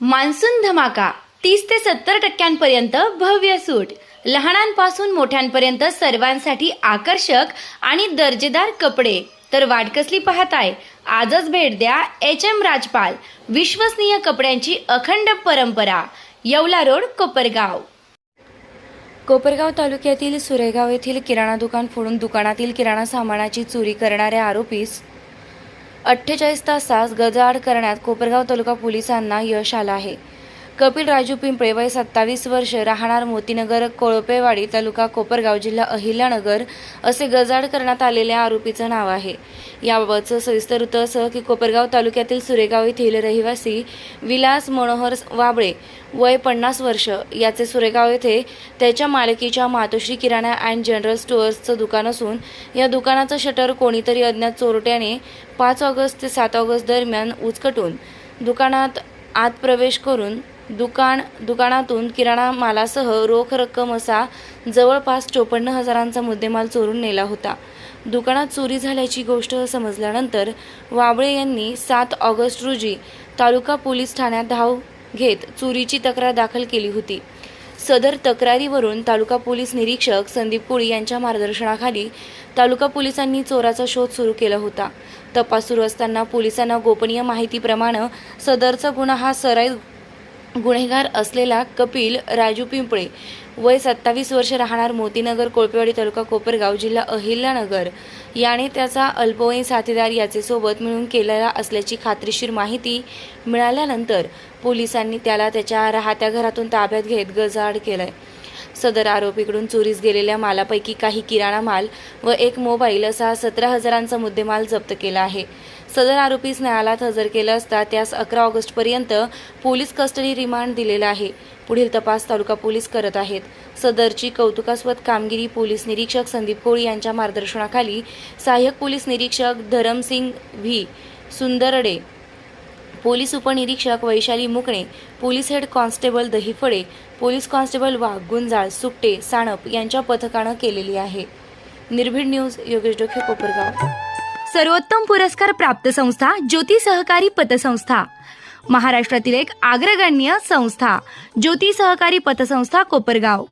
Monsoon धमाका तीस ते सत्तर टक्क्यांपर्यंत भव्य सूट. लहानांपासून मोठ्यांपर्यंत सर्वांसाठी आकर्षक आणि दर्जेदार कपडे. तर वाट कसली पाहताय? आजच भेट द्या एच एम राजपाल विश्वसनीय कपड्यांची अखंड परंपरा येवला रोड कोपरगाव. कोपरगाव तालुक्यातील सुरेगाव येथील किराणा दुकान फोडून दुकानातील किराणा सामानाची चोरी करणाऱ्या आरोपीस अठ्ठेचाळीस तासात गजाआड करण्यात कोपरगाव तालुका पोलिसांना यश आलं आहे. कपिल राजू पिंपळे वय सत्तावीस वर्ष राहणार मोतीनगर कोळपेवाडी तालुका कोपरगाव जिल्हा अहिल्यानगर असे गजाड करण्यात आलेल्या आरोपीचं नाव आहे. याबाबतचं सविस्तर वृत्त असं की कोपरगाव तालुक्यातील सुरेगाव येथील रहिवासी विलास मनोहर वाबळे वय पन्नास वर्ष याचे सुरेगाव येथे त्याच्या मालकीच्या मातोश्री किराणा अँड जनरल स्टोअर्सचं दुकान असून या दुकानाचं शटर कोणीतरी अज्ञात चोरट्याने पाच ऑगस्ट ते सात ऑगस्ट दरम्यान उचकटून दुकानात आत प्रवेश करून दुकान दुकानातून किराणा मालासह रोख रक्कम असा जवळपास चोपन्न हजारांचा मुद्देमाल चोरून नेला होता. दुकानात चोरी झाल्याची गोष्ट समजल्यानंतर वाबळे यांनी सात ऑगस्ट रोजी तालुका पोलीस ठाण्यात धाव घेत चोरीची तक्रार दाखल केली होती. सदर तक्रारीवरून तालुका पोलीस निरीक्षक संदीप कोळी यांच्या मार्गदर्शनाखाली तालुका पोलिसांनी चोराचा शोध सुरू केला होता. तपास सुरू असताना पोलिसांना गोपनीय माहितीप्रमाणे सदरचा गुन्हा हा सराई गुन्हेगार असलेला कपिल राजू पिंपळे. वय सत्तावीस वर्ष राहणार मोतीनगर कोळपेवाडी तालुका कोपरगाव जिल्हा अहिल्यानगर. याने त्याचा अल्पवयीन साथीदार याचे सोबत मिळून केलेला असल्याची खात्रीशीर माहिती मिळाल्यानंतर पोलिसांनी त्याला त्याच्या राहत्या घरातून ताब्यात घेत गजाआड केलाय. सदर आरोपीकडून चोरीस गेलेल्या मालापैकी काही किराणा माल व एक मोबाईल असा सतरा हजारांचा मुद्देमाल जप्त केला आहे. सदर आरोपीस न्यायालयात हजर केलं असता त्यास अकरा ऑगस्टपर्यंत पोलीस कस्टडी रिमांड दिलेला आहे. पुढील तपास तालुका पोलीस करत आहेत. सदरची कौतुकास्पद कामगिरी पोलीस निरीक्षक संदीप कोळी यांच्या मार्गदर्शनाखाली सहाय्यक पोलीस निरीक्षक धरमसिंग व्ही सुंदरडे पोलीस उपनिरीक्षक Vaishali Mukane police head constable Dahiphale police constable Wagh Gunjal Sukte Sanap यांच्या पथकानं केलेली आहे. निर्भीड न्यूज योगेश डोखे कोपरगाव. सर्वोत्तम पुरस्कार प्राप्त संस्था ज्योती सहकारी पतसंस्था. महाराष्ट्रातील एक अग्रगण्य संस्था ज्योती सहकारी पतसंस्था कोपरगाव.